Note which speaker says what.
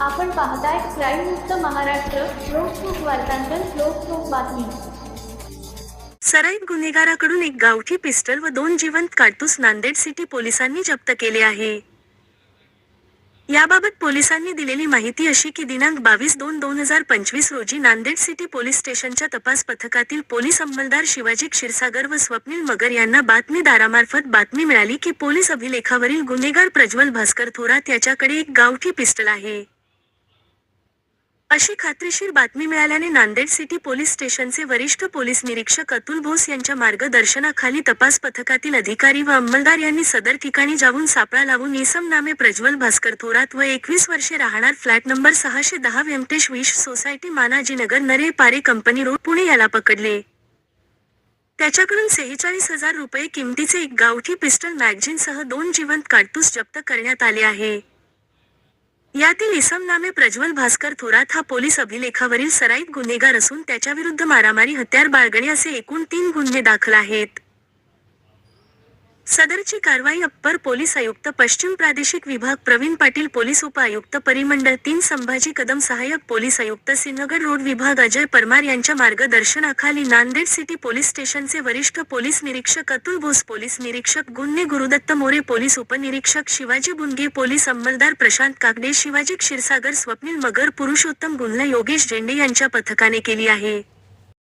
Speaker 1: आपण पाहताय क्राईम मुक्त महाराष्ट्र लोकसुख वार्तांकन लोकसुख बातमी.
Speaker 2: सराईत गुन्हेगाराकडून एक गावठी पिस्टल व दोन जिवंत काडतूस नांदेड सिटी पोलिसांनी जप्त केले आहे. याबाबत पोलिसांनी दिलेली माहिती अशी की दिनांक बावीस दोन दोन हजार पंचवीस रोजी नांदेड सिटी पोलीस स्टेशनच्या तपास पथकातील पोलीस अंमलदार शिवाजी क्षीरसागर व स्वप्नील मगर यांना बातमीदारामार्फत बातमी मिळाली की पोलीस अभिलेखावरील गुन्हेगार प्रज्वल भास्कर थोरात याच्याकडे एक गावठी पिस्टल आहे. अशी खात्रीशीर बातमी मिळाल्याने नांदेड सिटी पोलीस स्टेशनचे वरिष्ठ पोलीस निरीक्षक अतुल भोस यांच्या मार्गदर्शनाखाली तपास पथकातील अधिकारी व अंमलदार यांनी सदर ठिकाणी जाऊन सापळा लावून इसम नामे प्रज्वल भास्कर थोरात व एकवीस वर्षे राहणार फ्लॅट नंबर सहाशे दहा व्यंकटेश विश सोसायटी मानाजीनगर नरे पारे कंपनी रोड पुणे याला पकडले. त्याच्याकडून सेहेचाळीस हजार रुपये किमतीचे एक गावठी पिस्टल मॅगझिनसह दोन जिवंत काडतूस जप्त करण्यात आले आहे. यातील इसम नामे प्रज्वल भास्कर थोरात हा पोलीस अभिलेखावरील सराईत गुन्हेगार असून त्याच्याविरुद्ध मारामारी हत्यार बाळगणे असे एकूण तीन गुन्हे दाखल आहेत. सदरची कारवाई अप्पर पोलीस आयुक्त पश्चिम प्रादेशिक विभाग प्रवीण पाटील पोलीस उपआयुक्त परिमंडळ तीन संभाजी कदम सहाय्यक पोलीस आयुक्त सिंहगड रोड विभाग अजय परमार यांच्या मार्गदर्शनाखाली नांदेड सिटी पोलीस स्टेशनचे वरिष्ठ पोलीस निरीक्षक अतुल भोस पोलीस निरीक्षक गुन्हे गुरुदत्त मोरे पोलीस उपनिरीक्षक शिवाजी बुनगे पोलीस अंमलदार प्रशांत काकडे शिवाजी क्षीरसागर स्वप्नील मगर पुरुषोत्तम गुन्हा योगेश झेंडे यांच्या पथकाने केली आहे.